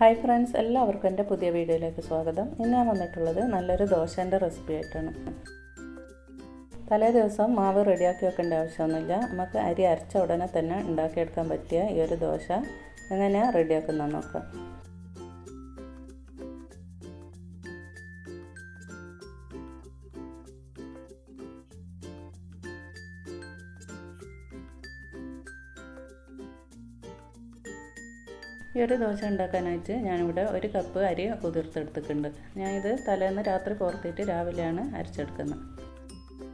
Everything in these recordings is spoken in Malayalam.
ഹായ് ഫ്രണ്ട്സ് എല്ലാവർക്കും എന്റെ പുതിയ വീഡിയോയിലേക്ക് സ്വാഗതം. ഇന്ന് ഞാൻ വന്നിട്ടുള്ളത് നല്ലൊരു ദോശേന്റെ റെസിപ്പി ആയിട്ടാണ്. തലേ ദിവസം മാവ് റെഡിയാക്കി വെക്കേണ്ട ആവശ്യമൊന്നുമില്ല. നമുക്ക് അരി അരച്ച ഉടനെ തന്നെ ഉണ്ടാക്കിയെടുക്കാൻ പറ്റിയ ഈ ഒരു ദോശ എങ്ങനെയാണ് റെഡിയാക്കുന്നത് നോക്കാം. ഈ ഒരു ദോശ ഉണ്ടാക്കാനായിട്ട് ഞാനിവിടെ ഒരു കപ്പ് അരി കുതിർത്തെടുത്തിട്ടുണ്ട്. ഞാനിത് തലേന്ന് രാത്രി പുറത്തിട്ട് രാവിലെയാണ് അരച്ചെടുക്കുന്നത്.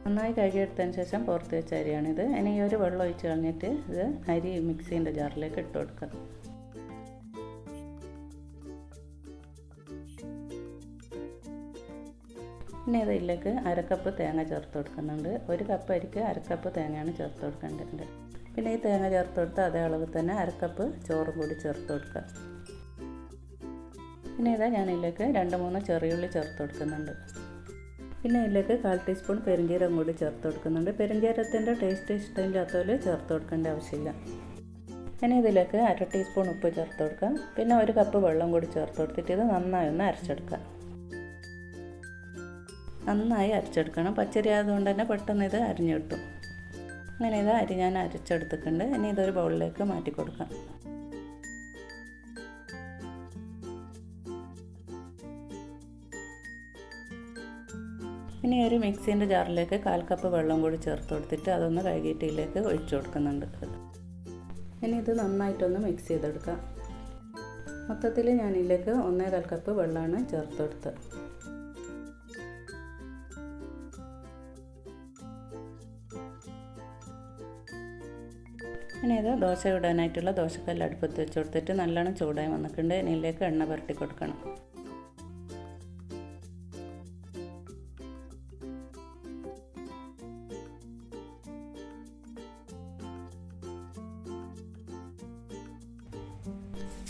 നന്നായി കഴുകിയെടുത്തതിന് ശേഷം പുറത്ത് വെച്ച അരിയാണിത്. ഇനി ഈ ഒരു വെള്ളം ഒഴിച്ച് കളഞ്ഞിട്ട് ഇത് അരി മിക്സീന്റെ ജാറിലേക്ക് ഇട്ട് കൊടുക്കാം. പിന്നെ ഇതിലേക്ക് അരക്കപ്പ് തേങ്ങ ചേർത്ത് കൊടുക്കുന്നുണ്ട്. ഒരു കപ്പ് അരിക്ക് അരക്കപ്പ് തേങ്ങയാണ് ചേർത്ത് കൊടുക്കേണ്ടത്. പിന്നെ ഈ തേങ്ങ ചേർത്ത് കൊടുത്ത് അതേ അളവിൽ തന്നെ അരക്കപ്പ് ചോറും കൂടി ചേർത്ത് കൊടുക്കുക. പിന്നെ ഇതാ ഞാൻ ഇതിലേക്ക് രണ്ട് മൂന്ന് ചെറിയുള്ളി ചേർത്ത് കൊടുക്കുന്നുണ്ട്. പിന്നെ ഇതിലേക്ക് കാൽ ടീസ്പൂൺ പെരിഞ്ചീരം കൂടി ചേർത്ത് കൊടുക്കുന്നുണ്ട്. പെരിഞ്ചീരത്തിന്റെ ടേസ്റ്റ് ഇഷ്ടമില്ലാത്തവർ ചേർത്ത് കൊടുക്കേണ്ട ആവശ്യമില്ല. ഇനി ഇതിലേക്ക് അര ടീസ്പൂൺ ഉപ്പ് ചേർത്ത് കൊടുക്കാം പിന്നെ ഒരു കപ്പ് വെള്ളം കൂടി ചേർത്ത് കൊടുത്തിട്ട് ഇത് നന്നായി ഒന്ന് അരച്ചെടുക്കുക. നന്നായി അരച്ചെടുക്കണം. പച്ചരി ആയതുകൊണ്ട് തന്നെ പെട്ടെന്ന് ഇത് അരിഞ്ഞു കിട്ടും. അങ്ങനെ ഇത് അരി ഞാൻ അരച്ചെടുത്തിട്ടുണ്ട്. ഇനി ഇതൊരു ബൗളിലേക്ക് മാറ്റി കൊടുക്കാം. ഇനി ഒരു മിക്സീന്റെ ജാറിലേക്ക് കാൽ കപ്പ് വെള്ളം കൂടി ചേർത്ത് കൊടുത്തിട്ട് അതൊന്ന് കഴുകിയിട്ടിലേക്ക് ഒഴിച്ചു കൊടുക്കുന്നുണ്ട്. ഇനി ഇത് നന്നായിട്ടൊന്ന് മിക്സ് ചെയ്തെടുക്കാം. മൊത്തത്തിൽ ഞാനിതിലേക്ക് ഒന്നേ ഒന്നേകാൽ കപ്പ് വെള്ളമാണ് ചേർത്ത് കൊടുത്തത്. ഇനി ഇത് ദോശ ഇടാനായിട്ടുള്ള ദോശക്കല്ല് അടുപ്പത്ത് വെച്ച് കൊടുത്തിട്ട് നല്ലോണം ചൂടായി വന്നിട്ടുണ്ട്. ഇതിലേക്ക് എണ്ണ പുരട്ടി കൊടുക്കണം.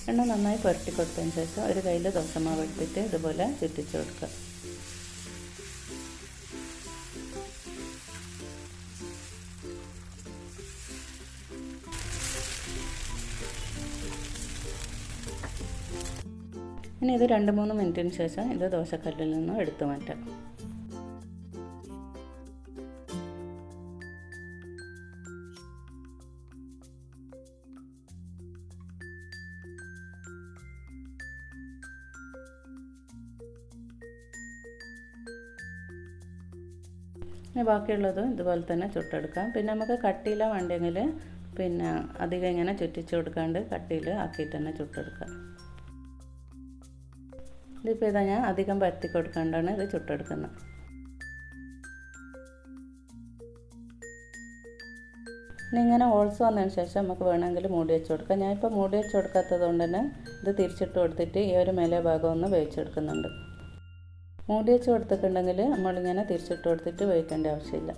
എണ്ണ നന്നായി പുരട്ടി കൊടുത്തതിന് ശേഷം ഒരു കയ്യിൽ ദോശമാവ് എടുത്തിട്ട് ഇതുപോലെ ചുറ്റിച്ച് കൊടുക്കുക. ഇനി ഇത് രണ്ട് മൂന്ന് മിനിറ്റിന് ശേഷം ഇത് ദോശക്കല്ലിൽ നിന്നും എടുത്തു മാറ്റാം. ഇനി ബാക്കിയുള്ളത് ഇതുപോലെ തന്നെ ചുട്ടെടുക്കാം. പിന്നെ നമുക്ക് കട്ടിയില വേണ്ടെങ്കിൽ പിന്നെ അധികം ഇങ്ങനെ ചുറ്റിച്ചു കൊടുക്കാണ്ട് കട്ടിയിൽ ആക്കിയിട്ട് തന്നെ ചുട്ടെടുക്കാം. ഇതിപ്പോൾ ഇതാ ഞാൻ അധികം പരത്തി കൊടുക്കാണ്ടാണ് ഇത് ചുട്ടെടുക്കുന്നത്. ഇനി ഇങ്ങനെ ഓൾസ് വന്നതിന് ശേഷം നമുക്ക് വേണമെങ്കിൽ മൂടി വെച്ച് കൊടുക്കാം. ഞാനിപ്പോൾ മൂടി വെച്ച് കൊടുക്കാത്തത് കൊണ്ട് തന്നെ ഇത് തിരിച്ചിട്ട് കൊടുത്തിട്ട് ഈ ഒരു മേലെ ഭാഗം ഒന്ന് വേവിച്ചെടുക്കുന്നുണ്ട്. മൂടി വെച്ച് കൊടുത്തിട്ടുണ്ടെങ്കിൽ നമ്മളിങ്ങനെ തിരിച്ചിട്ട് കൊടുത്തിട്ട് വേവിക്കേണ്ട ആവശ്യമില്ല.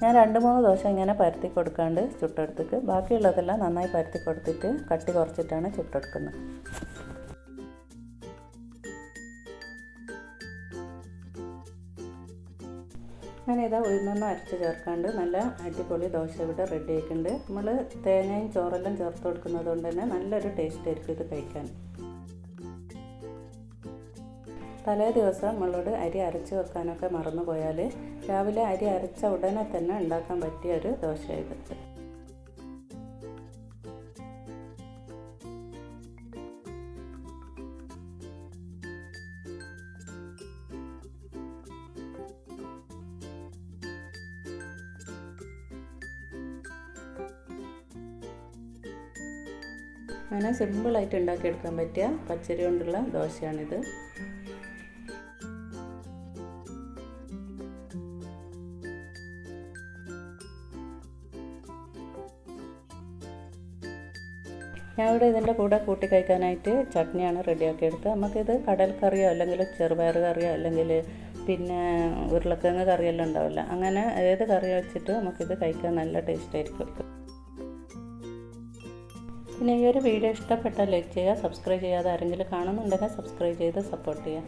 ഞാൻ രണ്ട് മൂന്ന് ദോശ ഇങ്ങനെ പരത്തി കൊടുക്കാണ്ട് ചുട്ടെടുത്തിട്ട് ബാക്കിയുള്ളതെല്ലാം നന്നായി പരത്തി കൊടുത്തിട്ട് കട്ടി കുറച്ചിട്ടാണ് ചുട്ടെടുക്കുന്നത്. ഞാൻ ഇതാ ഉഴുന്നൊന്നും അരച്ച് ചേർക്കാണ്ട് നല്ല അടിപൊളി ദോശ ഇവിടെ റെഡി ആയിട്ടുണ്ട് നമ്മൾ തേങ്ങയും ചോറെല്ലാം ചേർത്ത് കൊടുക്കുന്നത് കൊണ്ട് തന്നെ നല്ലൊരു ടേസ്റ്റ് ആയിരിക്കും ഇത് കഴിക്കാൻ. തലേ ദിവസം നമ്മളോട് അരി അരച്ച് വെക്കാനൊക്കെ മറന്നു പോയാൽ രാവിലെ അരി അരച്ച ഉടനെ തന്നെ ഉണ്ടാക്കാൻ പറ്റിയ ഒരു ദോശ ഇത് അങ്ങനെ സിമ്പിളായിട്ട് ഉണ്ടാക്കിയെടുക്കാൻ പറ്റിയ പച്ചരി കൊണ്ടുള്ള ദോശയാണിത്. ഞാൻ ഇവിടെ ഇതിന്റെ കൂടെ കൂട്ടി കഴിക്കാനായിട്ട് ചട്നിയാണ് റെഡിയാക്കി എടുത്തത്. നമുക്കിത് കടൽ കറിയോ അല്ലെങ്കിൽ ചെറുപയർ കറിയോ അല്ലെങ്കിൽ പിന്നെ ഉരുളക്കിഴങ്ങ് കറിയെല്ലാം ഉണ്ടാവില്ല. അങ്ങനെ ഏത് കറി വെച്ചിട്ട് നമുക്കിത് കഴിക്കാൻ നല്ല ടേസ്റ്റ് ആയിരിക്കും. പിന്നെ ഈ ഒരു വീഡിയോ ഇഷ്ടപ്പെട്ടാൽ ലൈക്ക് ചെയ്യുക സബ്സ്ക്രൈബ് ചെയ്യാതെ ആരെങ്കിലും കാണുന്നുണ്ടെങ്കിൽ സബ്സ്ക്രൈബ് ചെയ്ത് സപ്പോർട്ട് ചെയ്യുക.